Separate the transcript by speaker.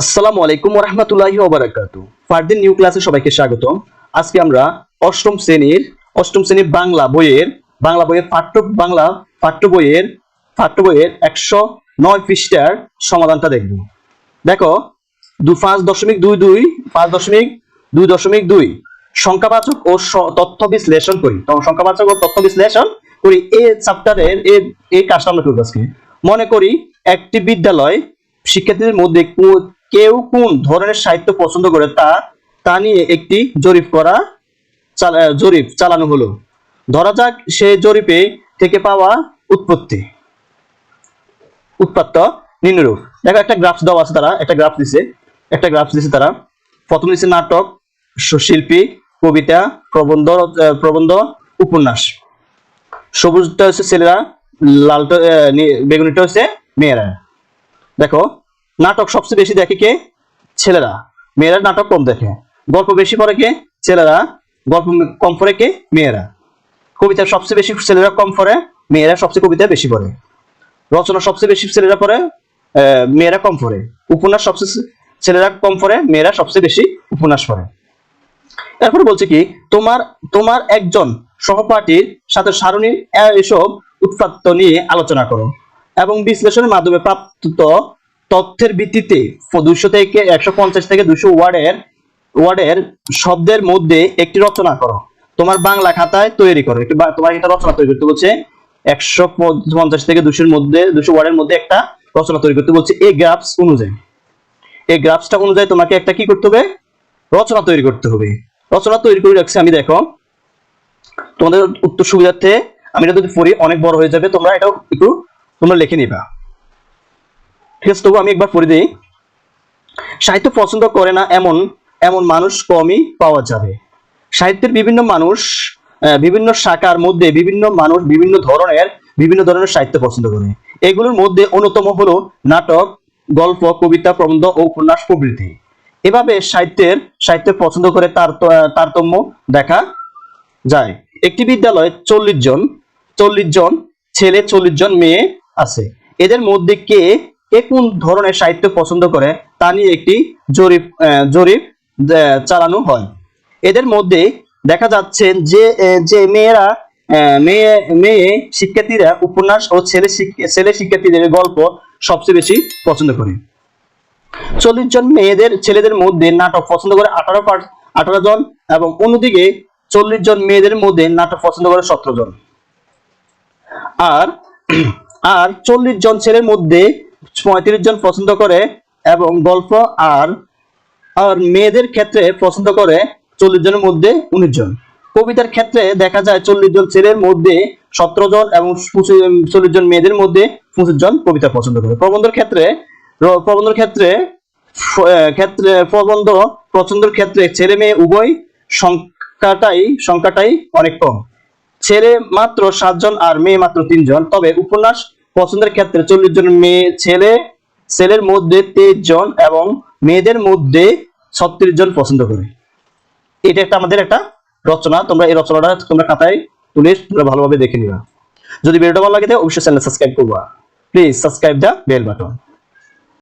Speaker 1: আসসালামু আলাইকুম রহমতুল্লাহি ওবারাকাতু ফারদিন নিউ ক্লাসে সবাইকে স্বাগতম। আজকে আমরা অষ্টম শ্রেণির অষ্টম শ্রেণির বাংলা বইয়ের বাংলা বইয়ের পাঠ্য, বাংলা পাঠ্য বইয়ের পাঠ্য বইয়ের একশো নয় পৃষ্ঠার সমাধানটা দেখব। দেখো, দু পাঁচ দশমিক দুই দুই, পাঁচ দশমিক দুই দশমিক দুই। সংখ্যাবাচক ও তথ্য বিশ্লেষণ করি। তো সংখ্যাবাচক ও তথ্য বিশ্লেষণ করি। এই চ্যাপ্টারের এই কাজটা আমরা করব আজকে। মনে করি, একটি বিদ্যালয় শিক্ষার্থীদের মধ্যে কেউ কোন ধরনের সাহিত্য পছন্দ করে তা তা নিয়ে একটি জরিপ করা জরিপ চালানো হলো। ধরা যাক সে জরিপে থেকে পাওয়া উৎপত্তি। উৎপাত্ত নিম্নরূপ। দেখো একটা গ্রাফস দেওয়া আছে তারা, একটা গ্রাফ দিছে, একটা গ্রাফস দিছে তারা। প্রথম দিছে নাটক, শিল্পী, কবিতা, প্রবন্ধ প্রবন্ধ, উপন্যাস। সবুজটা হচ্ছে ছেলেরা, লালটা বেগুনিটা হচ্ছে মেয়েরা। দেখো নাটক সবচেয়ে বেশি দেখে কে? ছেলেরা। মেয়েরা নাটক কম দেখে। গল্প বেশি পড়ে কে? ছেলেরা। গল্প কম পড়ে কে? মেয়েরা। কবিতা সবচেয়ে বেশি ছেলেরা কম পড়ে, মেয়েরা সবচেয়ে কবিতা বেশি পড়ে। রচনা সবচেয়ে বেশি ছেলেরা পড়ে মেয়েরা কম পড়ে। উপন্যাস সবচেয়ে ছেলেরা কম পড়ে, মেয়েরা সবচেয়ে বেশি উপন্যাস পড়ে। এরপর বলছে কি, তোমার তোমার একজন সহপাঠীর সাথে সারণীর এসব উৎপাত্ত নিয়ে আলোচনা করো এবং বিশ্লেষণের মাধ্যমে প্রাপ্ত তথ্যের ভিত্তিতে দুশো থেকে একশো পঞ্চাশ থেকে দুশো ওয়ার্ডের ওয়ার্ডের শব্দের মধ্যে একটি রচনা করো। তোমার বাংলা খাতায় তৈরি করো। একটি তোমার একটা রচনা তৈরি করতে বলছে একশো পঞ্চাশ থেকে দুশোর মধ্যে দুশো ওয়ার্ডের মধ্যে একটা রচনা তৈরি করতে বলছে এই গ্রাফস অনুযায়ী। এই গ্রাফসটা অনুযায়ী তোমাকে একটা কি করতে হবে? রচনা তৈরি করতে হবে। রচনা তৈরি করে রাখছি আমি, দেখো। তোমাদের উত্তর সুবিধার্থে আমি এটা যদি পড়ি, অনেক বড় হয়ে যাবে। তোমরা এটাও একটু তোমরা লিখে নিবা। ঠিক তবু আমি একবার পড়ে দিই। সাহিত্য পছন্দ করে না এমন এমন মানুষ কমই পাওয়া যাবে। সাহিত্যের বিভিন্ন মানুষ বিভিন্ন শাখার মধ্যে বিভিন্ন মানুষ বিভিন্ন ধরনের বিভিন্ন ধরনের সাহিত্য পছন্দ করে। এগুলোর মধ্যে অন্যতম হলো নাটক, গল্প, কবিতা, প্রবন্ধ ও উপন্যাস প্রভৃতি। এভাবে সাহিত্যের সাহিত্য পছন্দ করে তার তারতম্য দেখা যায়। একটি বিদ্যালয়ে চল্লিশ জন চল্লিশ জন ছেলে, চল্লিশ জন মেয়ে আছে। এদের মধ্যে কে কোন ধরনের সাহিত্য পছন্দ করে তা নিয়ে একটি জরিপ জরিপ চালানো হয়। এদের মধ্যে দেখা যাচ্ছে যে যে মেয়েরা মেয়ে মেয়ে শিক্ষার্থীরা উপন্যাস ও ছেলে ছেলে শিক্ষার্থীদের গল্প সবচেয়ে বেশি পছন্দ করে। চল্লিশ জন মেয়েদের, ছেলেদের মধ্যে নাটক পছন্দ করে আঠারো আঠারো জন এবং অন্যদিকে চল্লিশ জন মেয়েদের মধ্যে নাটক পছন্দ করে সতেরো জন। আর আর চল্লিশ জন ছেলের মধ্যে পঁয়ত্রিশ জন পছন্দ করে এবং গল্প আর আর মেয়েদের ক্ষেত্রে পছন্দ করে চল্লিশ জনের মধ্যে উনিশ জন। কবিতার ক্ষেত্রে দেখা যায় চল্লিশ জন ছেলের মধ্যে সতেরো জন এবং চল্লিশ জন মেয়েদের মধ্যে পঁচিশ জন কবিতা পছন্দ করে। প্রবন্ধের ক্ষেত্রে প্রবন্ধের ক্ষেত্রে ক্ষেত্রে প্রবন্ধ পছন্দের ক্ষেত্রে ছেলে মেয়ে উভয় সংখ্যাটাই সংখ্যাটাই অনেক কম। ছেলে মাত্র সাতজন আর মেয়ে মাত্র তিনজন তবে উপন্যাস পছন্দের ক্ষেত্রে চল্লিশ জন মেয়ে, ছেলে, ছেলের মধ্যে তেইশ জন এবং মেয়েদের মধ্যে ছত্রিশ জন পছন্দ করে। এটা একটা আমাদের একটা রচনা। তোমরা এই রচনাটা তোমরা খাতায় তুলে তোমরা ভালোভাবে দেখে নিবা। যদি ভিডিওটা ভালো লাগে অবশ্যই চ্যানেল সাবস্ক্রাইব করবা। Please subscribe the bell button